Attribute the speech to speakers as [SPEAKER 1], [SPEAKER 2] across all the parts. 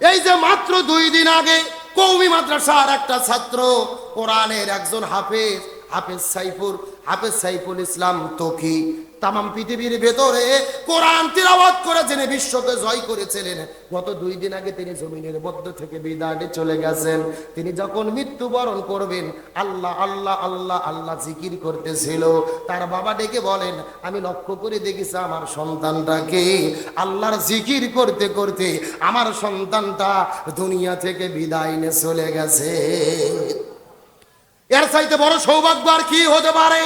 [SPEAKER 1] এই যে মাত্র দুই দিন আগে কৌমি মাদ্রাসার একটা ছাত্র, কোরআনের একজন হাফেজ হাফেজ সাইফুর হাফেজ সাইফুল ইসলাম তকি তাম পৃথিবীর ভেতরে কোরআন তিলাওয়াত করে যিনি বিশ্বকে জয় করেছিলেন, গত দুই দিন আগে তিনি জমিনের মধ্য থেকে বিদায় চলে গেছেন। তিনি যখন মৃত্যুবরণ করবেন, আল্লাহ আল্লাহ আল্লাহ আল্লাহ জিকির করতেছিল। তার বাবা ডেকে বলেন, আমি লক্ষ্য করে দেখেছি আমার সন্তানটাকে আল্লাহর জিকির করতে করতে আমার সন্তানটা দুনিয়া থেকে বিদায় নিয়ে চলে গেছে। এর চাইতে বড় সৌভাগ্য আর কি হতে পারে?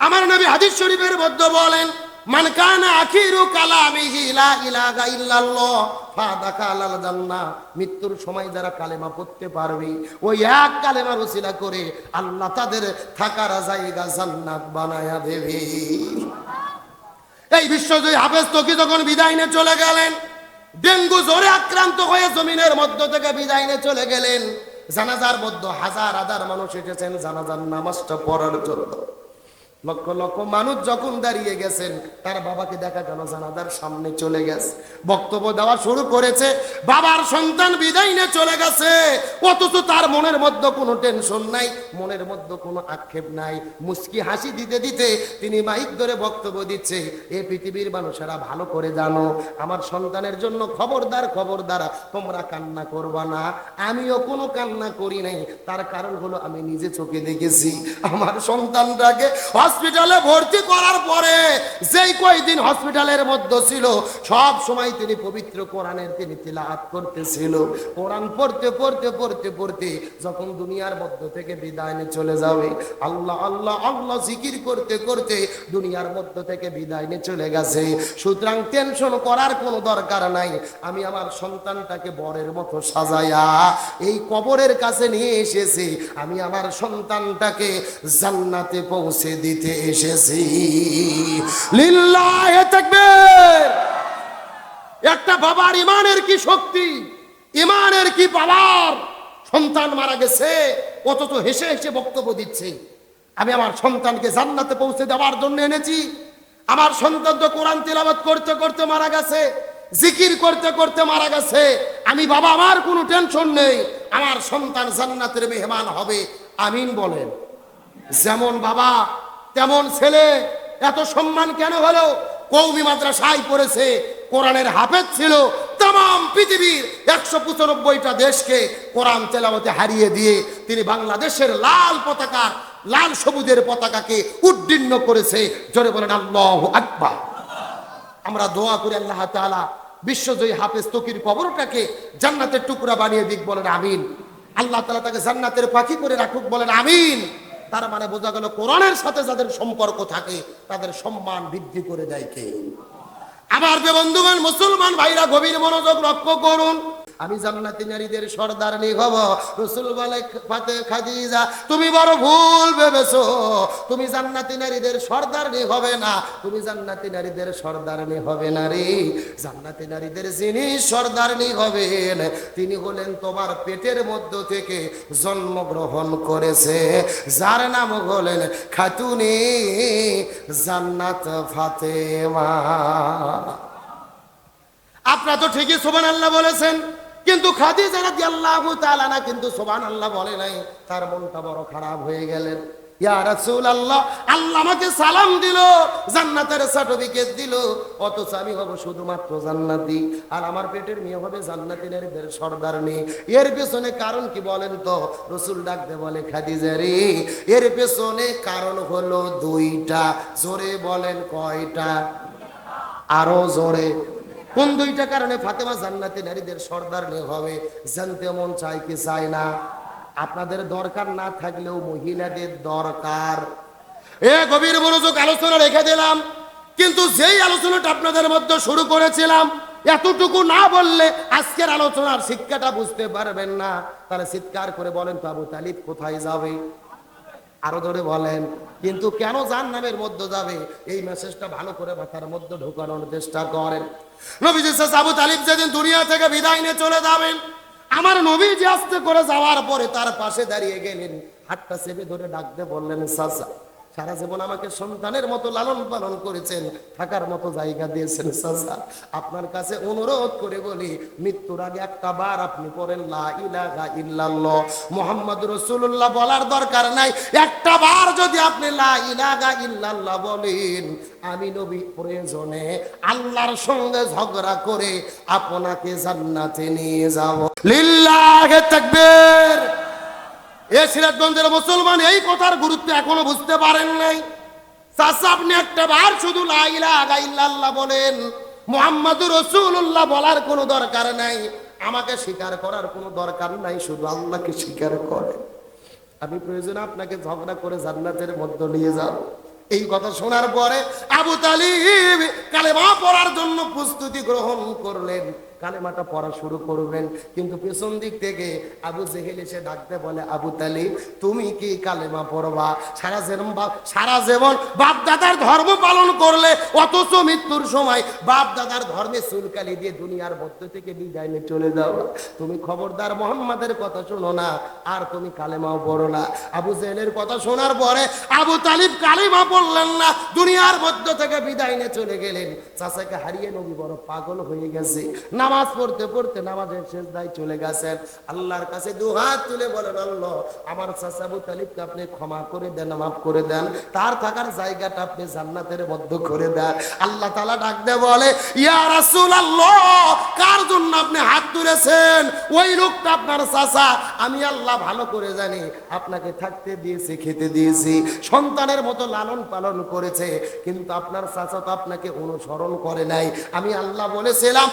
[SPEAKER 1] আমার নবী হাদিস শরীফের মধ্যে বলেন, মান কানা আখিরু কালামিহি লা ইলাহা ইল্লাল্লাহ ফাদাখালাল জান্নাহ। মৃত্যুর সময় যারা কালেমা পড়তে পারবে, ওই এক কালেমার ওসিলা করে আল্লাহ তাদের থাকার জায়গা জান্নাত বানায়া দেবে। এই বিশ্বজয়ী হাফেজ তকি যখন বিদায় নিয়ে চলে গেলেন, ডেঙ্গু জ্বরে আক্রান্ত হয়ে জমিনের মধ্য থেকে বিদায় নিয়ে চলে গেলেন। জানাজার মধ্যে হাজার হাজার মানুষ এসেছেন জানাজার নামাজটা পড়ার জন্য। লক্ষ লক্ষ মানুষ যখন দাঁড়িয়ে গেছেন, তার বাবাকে দেখা গেল জানাজার সামনে চলে গেছে। বক্তব্য দেওয়া শুরু করেছে, বাবার সন্তান বিদায় নিয়ে চলে গেছে। অথচ তার মনের মধ্যে কোনো টেনশন নাই, মনের মধ্যে কোনো আক্ষেপ নাই। মুস্কি হাসি দিতে দিতে তিনি মাইক ধরে বক্তব্য দিচ্ছে, এ পৃথিবীর মানুষেরা ভালো করে জানো, আমার সন্তানের জন্য খবরদার খবরদার, তোমরা কান্না করবা না। আমিও কোনো কান্না করি নাই। তার কারণ হলো আমি নিজে চোখে দেখেছি, আমার সন্তানটাকে হসপিটালে ভর্তি করার পরে যেই কয়দিন হসপিটালের মধ্যে ছিল, সব সময় তিনি পবিত্র কোরআনের তিনি তিলাহাত করতেছিল। কোরআন পড়তে পড়তে পড়তে পড়তে যখন দুনিয়ার মধ্য থেকে বিদায় নিয়ে চলে যাবে, আল্লাহ আল্লাহ আল্লাহ জিকির করতে করতে দুনিয়ার মধ্য থেকে বিদায় নিয়ে চলে গেছে। সুতরাং টেনশন করার কোনো দরকার নাই, আমি আমার সন্তানটাকে বরের মতো সাজায়া এই কবরের কাছে নিয়ে এসেছি, আমি আমার সন্তানটাকে জান্নাতে পৌঁছে দিতে এসেছি। লিল্লাহে একটা বাবার ইমানের কি শক্তি? ইমানের কি পাওয়ার? সন্তান মারা গেছে, অথচ হেসে হেসে বক্তব্য দিচ্ছে। আমি আমার সন্তানকে জান্নাতে পৌঁছে দেওয়ার জন্য এনেছি। আমার সন্তান তো কোরআন তিলাবাত করতে করতে মারা গেছে, জিকির করতে করতে মারা গেছে। আমি বাবা আমার কোনো টেনশন নেই, আমার সন্তান জান্নাতের মেহমান হবে। আমিন বলেন। যেমন বাবা তেমন ছেলে, এত সম্মান কেন হলো? কৌমি মাদ্রাসায় পড়েছে, কোরআনের হাফেজ ছিল তাম পৃথিবীর একশো পঁচানব্বইটা দেশকে কোরআন তেলাওয়াতে হারিয়ে দিয়ে তিনি বাংলাদেশের লাল পতাকা লাল সবুজের পতাকাকে উড্ডীর্ণ করেছে। জোরে বলেন, আল্লাহ আকবার। আমরা দোয়া করি আল্লাহ তাআলা বিশ্বজয়ী হাফেজ তকির কবরটাকে জান্নাতের টুকরা বানিয়ে দিক, বলেন আমিন। আল্লাহ তালা তাকে জান্নাতের পাখি করে রাখুক, বলেন আমিন। তার মানে বোঝা গেল কোরআনের সাথে যাদের সম্পর্ক থাকে, তাদের সম্মান বৃদ্ধি করে দেয় কে? আমার যে বন্ধুগণ, মুসলমান ভাইরা গভীর মনোযোগ লক্ষ্য করুন। আমি জান্নাতি নারীদের সর্দার হব। রসুল বলে, ফাতে খাদিজা, তুমি বড় ভুল ভেবেছো। তুমি জান্নাতি নারীদের সর্দার হবে না। তুমি জান্নাতি নারীদের সর্দার হবে না রে। জান্নাতি নারীদের যিনি সর্দার হবেন, তিনি হলেন তোমার পেটের মধ্য থেকে জন্মগ্রহণ করেছে। যার নাম হলেন খাতুনে জান্নাত ফাতেমা। আপনারা তো ঠিকই সোবান আল্লাহ বলেছেন। কিন্তু খাদিজা রাদিয়াল্লাহু তাআলা না কিন্তু সোবান আল্লাহ বলে নাই, তার মনটা বড় খারাপ হয়ে গেলেন। ইয়া আল্লাহ সালাম জান্নাতের আমি হব শুধুমাত্র আর আমার পেটের মেয়ে হবে সর্দার নেই এর পেছনে কারণ কি বলেন তো? রসুল ডাকতে বলে, খাদিজা রে, এর পেছনে কারণ হলো দুইটা। জোরে বলেন কয়টা? আরও জোরে। কোন দুইটা কারণে ফাতেমা জান্নাতি নারীদের সর্দার হবে, জানতে মন চায় কি চায় না? আপনাদের দরকার না থাকলেও মহিলাদের দরকার। এ গভীর মনোযোগ আলোচনা রেখে দিলাম, কিন্তু যেই আলোচনাটা আপনাদের মধ্যে শুরু করেছিলাম, এতটুকু না বললে আজকের আলোচনার শিক্ষাটা বুঝতে পারবেন না। তাহলে চিৎকার করে বলেন আবু তালিব কোথায় যাবে? আরও ধরে বলেন। কিন্তু কেন জান নামের মধ্যে যাবে? এই মেসেজটা ভালো করে মাথার মধ্যে ঢোকানোর চেষ্টা করেন। নবীজি আবু তালিব যেদিন দুনিয়া থেকে বিদায় নিয়ে চলে যাবেন, আমার নবী যে আস্তে করে যাওয়ার পরে তার পাশে দাঁড়িয়ে গেলেন। হাতটা চেপে ধরে ডাকতে বললেন চাচা সারা জীবন আমাকে সন্তানের মতো লালন পালন করেছেন, থাকার মতো জায়গা দিয়েছেন চাচা। আপনার কাছে অনুরোধ করে বলি, মৃত্যুর আগে একটা বার আপনি পড়েন, লা ইলাহা ইল্লাল্লাহ। মুহাম্মদ রাসূলুল্লাহ বলার দরকার নাই। একটা বার যদি আপনি লা ইলাহা ইল্লাল্লাহ বলেন, আমি নবী প্রয়োজনে আল্লাহর সঙ্গে ঝগড়া করে আপনাকে জান্নাতে নিয়ে যাব। লিল্লাহে তাকবীর। এ সিরাজগঞ্জের মুসলমান এই কথার গুরুত্ব এখনও বুঝতে পারেন নাই। চাচা, আপনি একটা বার শুধু লা ইলাহা ইল্লাল্লাহ বলেন, মুহাম্মাদুর রাসূলুল্লাহ বলার কোনো দরকার নাই। আমাকে স্বীকার করার কোনো দরকার নাই, শুধু আল্লাহকে স্বীকার করে। আমি প্রয়োজন আপনাকে ঝগড়া করে জান্নাতের মধ্যে নিয়ে যাব। এই কথা শোনার পরে আবু তালিব কালেমা পড়ার জন্য প্রস্তুতি গ্রহণ করলেন। কালেমাটা পড়া শুরু করবেন। কিন্তু পেছন দিক থেকে আবু জেহেল এসে ডাকতে বলে, আবু তালিব, তুমি কি কালেমা পড়বা? সারা জীবন বাপ সারা জীবন বাপ দাদার ধর্ম পালন করলে, অথচ মৃত্যুর সময় বাপ দাদার ধর্মে চুলকালি দিয়ে দুনিয়ার মধ্য থেকে বিদায় নিয়ে চলে যাও। তুমি খবরদার মোহাম্মদের কথা শোনো না, আর তুমি কালেমাও পড়ো না। আবু জেহেলের কথা শোনার পরে আবু তালিব কালেমা পড়লেন না, দুনিয়ার মধ্য থেকে বিদায় নিয়ে চলে গেলেন। চাচাকে হারিয়ে নবী বড় পাগল হয়ে গেছে। নামাজ পড়তে পড়তে নামাজের শেষ দায় চলে গেছেন। আল্লাহর কাছে দু হাত তুলে বলেন, আল্লাহ, আমার চাচা আবু তালিবকে আপনি ক্ষমা করে দেন, মাফ করে দেন। তার থাকার জায়গাটা আপনি জান্নাতের মধ্য করে দেন। আল্লাহ তালা ডাক দে বলে, ইয়া রাসূল আল্লাহ কার জন্য আপনি হাত তুলেছেন? ওই লোকটা আপনার চাচা। আমি আল্লাহ ভালো করে জানি, আপনাকে থাকতে দিয়েছি, খেতে দিয়েছি, সন্তানের মতো লালন পালন করেছে, কিন্তু আপনার চাচা তো আপনাকে অনুসরণ করে নাই। আমি আল্লাহ বলেছিলাম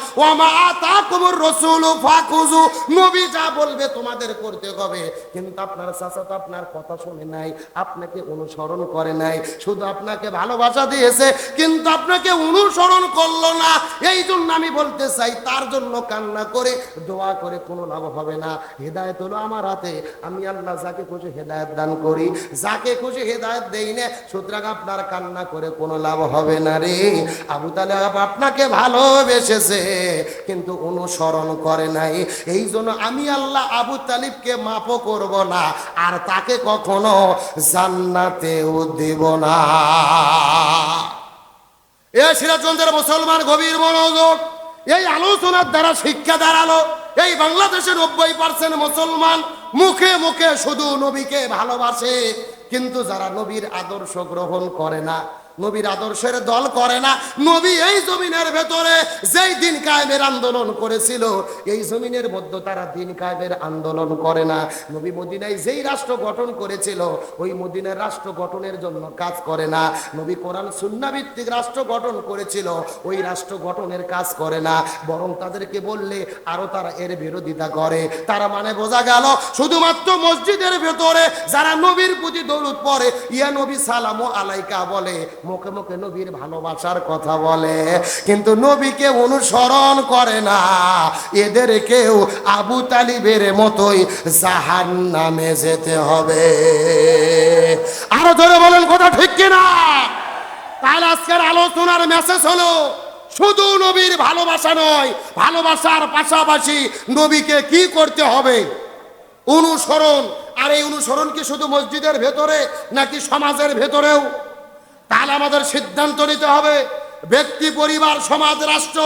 [SPEAKER 1] আতাকুমুর রাসূলু ফাকুযু নবী যা বলবে তোমাদের করতে হবে। কিন্তু আপনার চাচা তো আপনার কথা শুনে নাই, আপনাকে অনুসরণ করে নাই। শুধু আপনাকে ভালোবাসা দিয়েছে, কিন্তু আপনাকে অনুসরণ করল না। এই জন্য আমি বলতে চাই, তার জন্য কান্না করে, দোয়া করে কোনো লাভ হবে না। হেদায়ত হলো আমার হাতে। আমি আল্লাহ যাকে খুশি হেদায়ত দান করি। যাকে খুশি হেদায়ত দেই না, সুতরাং আপনার কান্না করে কোনো লাভ হবে না রে। আবু তালেব আপনাকে ভালোবেসেছে। কিন্তু অনুসরণ করে নাই। এই জন্য আমি আল্লাহ আবু তালিবকে মাপও করব না, আর তাকে কখনো জান্নাতেও দেব না। এ সিরাজগঞ্জের মুসলমান গভীর মনোযোগ, এই আলোচনার দ্বারা শিক্ষা দাঁড়াল, এই বাংলাদেশের নব্বই পার্সেন্ট মুসলমান মুখে মুখে শুধু নবীকে ভালোবাসে, কিন্তু যারা নবীর আদর্শ গ্রহণ করে না নবীর আদর্শের দল করে না। নবী এই জমিনের ভেতরে যেই দিন কায়েমের আন্দোলন করেছিল, এই জমিনের মধ্যে তারা দিন কায়েমের আন্দোলন করে না। নবী মদিনায় যেই রাষ্ট্র গঠন করেছিল, ওই মদিনার রাষ্ট্র গঠনের জন্য কাজ করে না। নবী কোরআন সুন্না ভিত্তিক রাষ্ট্র গঠন করেছিল, ওই রাষ্ট্র গঠনের কাজ করে না। বরং তাদেরকে বললে, আরও তারা এর বিরোধিতা করে। তারা মানে বোঝা গেল, শুধুমাত্র মসজিদের ভেতরে যারা নবীর প্রতি দৌলত পরে ইয়া নবী সালামো আলাইকা বলে মুখে মুখে নবীর ভালোবাসার কথা বলে, কিন্তু নবীকে অনুসরণ করে না। এদের কেউ আবু তালিবের মতোই জাহান নামে যেতে হবে। আরও ধরে বলেন, কথা ঠিক কিনা? তাহলে আজকের আলোচনার মেসেজ হলো, শুধু নবীর ভালোবাসা নয়, ভালোবাসার পাশাপাশি নবীকে কি করতে হবে? অনুসরণ। আর এই অনুসরণ কি শুধু মসজিদের ভেতরে নাকি সমাজের ভেতরেও? তাহলে আমাদের সিদ্ধান্ত নিতে হবে। ব্যক্তি, পরিবার, সমাজ, রাষ্ট্র,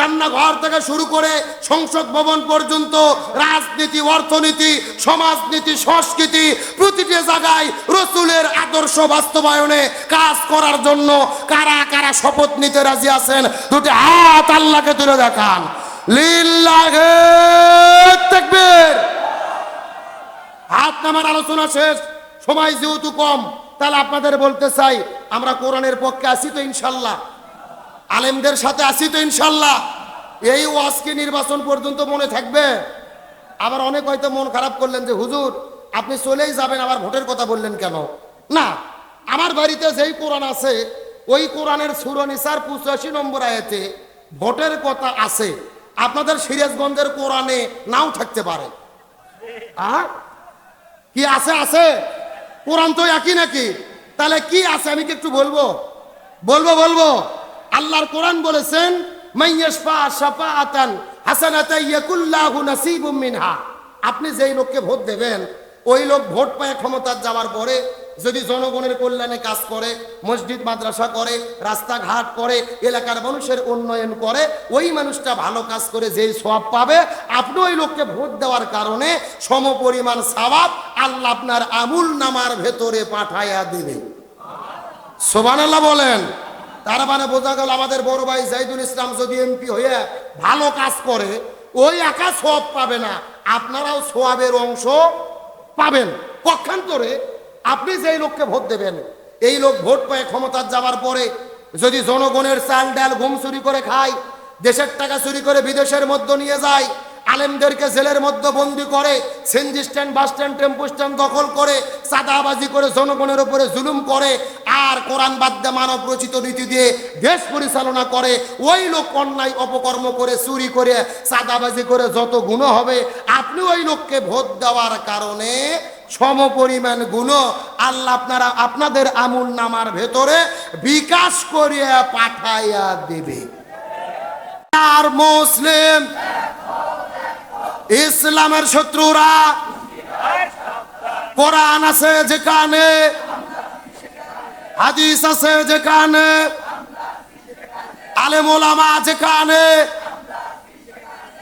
[SPEAKER 1] রান্নাঘর থেকে শুরু করে সংসদ ভবন পর্যন্ত রাজনীতি, অর্থনীতি, সমাজনীতি, সংস্কৃতি প্রতিটি জায়গায় রসুলের আদর্শ বাস্তবায়নে কাজ করার জন্য কারা কারা শপথ নিতে রাজি আছেন, দুটি হাত আল্লাহকে তুলে দেখান। হাত নামার আলোচনা শেষ। সময় যেহেতু কম, তাহলে আপনাদের বলতে চাই আমরা কোরআনের পক্ষে আছি তো ইনশাল্লাহ। আলেমদের সাথে আছি তো ইনশাল্লাহ। এই ওয়াজকে নির্বাচন পর্যন্ত মনে থাকবে। আবার অনেক হয়তো মন খারাপ করলেন যে, হুজুর, আপনি চলেই যাবেন, আবার ভোটের কথা বললেন কেন? না, আমার বাড়িতে যেই কোরআন আছে, ওই কোরআনের সুরনিসার পঁচাশি নম্বর আয়াতে ভোটের কথা আছে। আপনাদের সিরাজগঞ্জের কোরআনে নাও থাকতে পারে। কি আছে আছে? কোরআন তো একই নাকি? তাহলে কি আছে? আমি কি একটু বলব? বলব বলব। আল্লাহর কোরআন বলেছেন মিনহা। আপনি যেই লোককে ভোট দেবেন, ওই লোক ভোট পায় ক্ষমতার যাওয়ার পরে, যদি জনগণের কল্যাণে কাজ করে, মসজিদ, মাদ্রাসা করে, রাস্তাঘাট করে, এলাকার মানুষের উন্নয়ন করে, ওই মানুষটা ভালো কাজ করে যেই সব পাবে, আপনি ওই লোককে ভোট দেওয়ার কারণে সমপরিমাণ সবাব আল্লাহ আপনার আমুল নামার ভেতরে পাঠাইয়া দেবে সোবানাল্লাহ বলেন। তার মানে বোঝা গেল আমাদের বড় ভাই জাইদুল ইসলাম যদি এমপি হয়ে ভালো কাজ করে, ওই একা সব পাবে না। আপনারাও সোয়াবের অংশ পাবেন। পক্ষান্তরে আপনি যেই লোককে ভোট দেবেন, এই লোক ভোট পায় ক্ষমতার যাওয়ার পরে যদি জনগণের চাল ডাল ঘুম চুরি করে খায়, দেশের টাকা চুরি করে বিদেশের মধ্যে নিয়ে যায় আলেমদেরকে জেলের মধ্যে বন্দি করে CNG stand, bus stand, tempo stand দখল করে চাঁদাবাজি করে জনগণের উপরে জুলুম করে, আর কোরআন বাদ্যে মানব রচিত নীতি দিয়ে দেশ পরিচালনা করে, ওই লোক অন্যায় অপকর্ম করে, চুরি করে চাঁদাবাজি করে যত গুণ হবে, আপনি ওই লোককে ভোট দেওয়ার কারণে সম পরিমাণ গুণ। আল্লাহ আপনারা আপনাদের আমুল নামার ভেতরে বিকাশ করিয়া পাঠাইয়া দেবে। আর মুসলিম ইসলামের শত্রুরা। কোরআন আছে যেখানে, হাদিস আছে যেখানে, আলেম ওলামা যেখানে।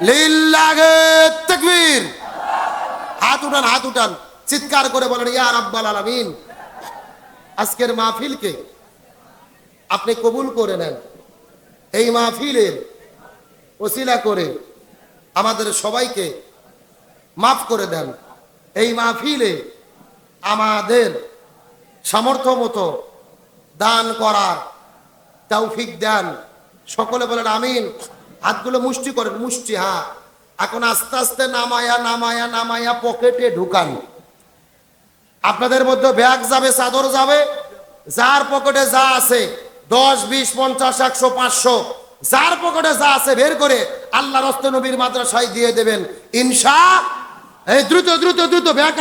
[SPEAKER 1] লিল্লাহে তাকবীর। হাত উঠান হাত উঠান, চিৎকার করে বলেন, ইয়া রাব্বাল আলামিন, আজকের মাহফিলকে আপনি কবুল করে নেন। এই মাহফিলের ওসিলা করে আমাদের সবাইকে মাফ করে দেন। এই মাহফিলে আমাদের সামর্থ্য মতো দান করার তৌফিক দেন। সকলে বলেন আমিন। হাতগুলো মুষ্টি করেন, মুষ্টি হ্যাঁ এখন আস্তে আস্তে নামায়া নামায়া নামায়া পকেটে ঢুকান। আপনাদের মধ্যে ব্যাগ যাবে, চাদর যাবে, যার পকেটে যা আছে, দশ, বিশ, পঞ্চাশ, একশো, পাঁচশো যার পকেটে যা আছে বের করে আল্লাহ রস্ত নবীর মাদ্রাসায় দিয়ে দেবেন। ইনশা এই দ্রুত দ্রুত দ্রুত ব্যাগ